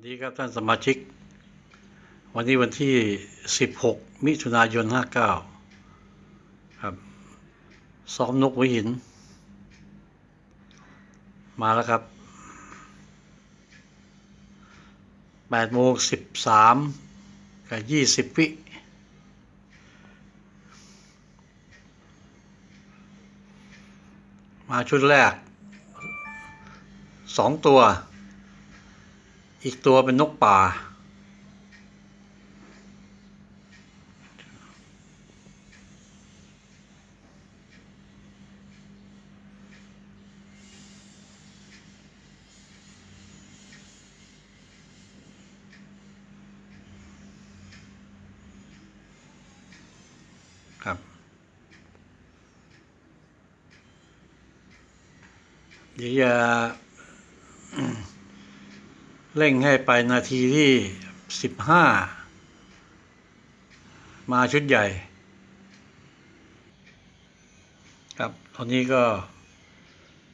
วัสดีครับท่านสมาชิก วันนี้วันที่ 16 มิถุนายน 59 ครับ ซ้อมนกหัวหิน มาแล้วครับ8โมง13 กับ 20 วิมาชุดแรกสองตัว อีกตัวเป็นนกป่า ครับ เดี๋ยวจะ เร่งให้ไปนาทีที่สิบห้ามาชุดใหญ่ ครับ ตอนนี้ก็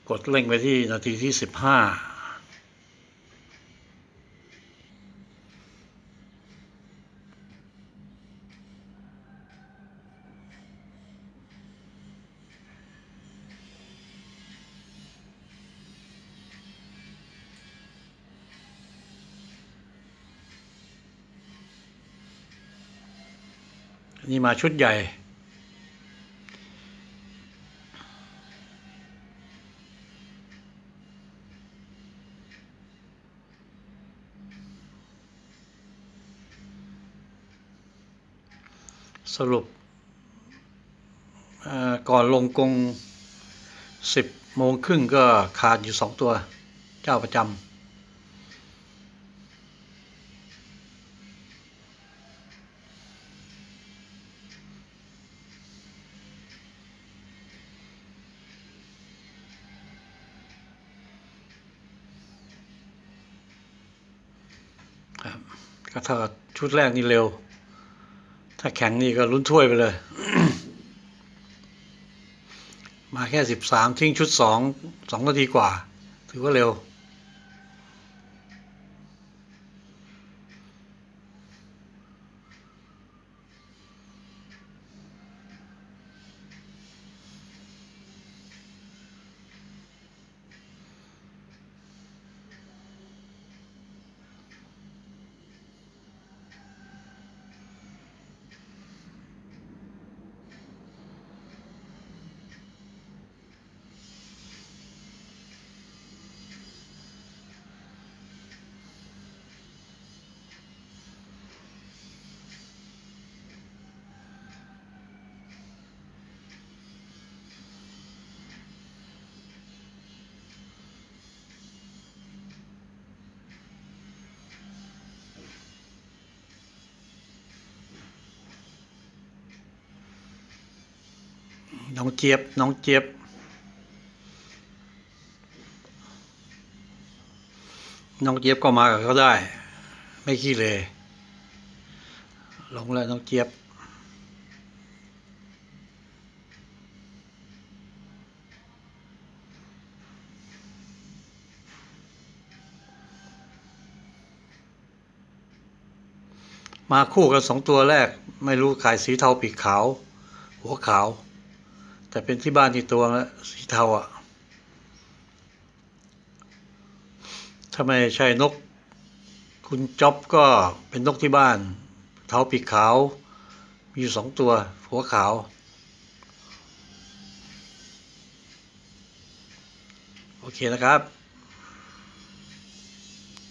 กดเร่งไปที่นาทีที่สิบห้า นนี้มาชุดใหญ่ สรุป ก่อนลงกรงสิบโมงครึ่งก็ขาดอยู่สองตัว เจ้าประจำ ก็ถ้าชุดแรกนี่เร็ว ถ้าแข็งนี่ก็ลุ้นถ้วยไปเลย มาแค่สิบสามทิ้งชุดสองสองนาทีกว่า ถือว่าเร็ว น้องเจี๊ยบ น้องเจี๊ยบ น้องเจี๊ยบก็มากับเขาได้ ไม่ขี้เลยลงแล้วน้องเจี๊ยบ มาคู่กันสองตัวแรก ไม่รู้ขายสีเทาปีกขาว หัวขาว แต่เป็นที่บ้านที่ตัวละสีเทาอะถ้าไม่ใช่นก คุณจ๊อบก็เป็นนกที่บ้าน เทาปีกขาว มีอยู่สองตัว หัวขาว โอเคนะครับ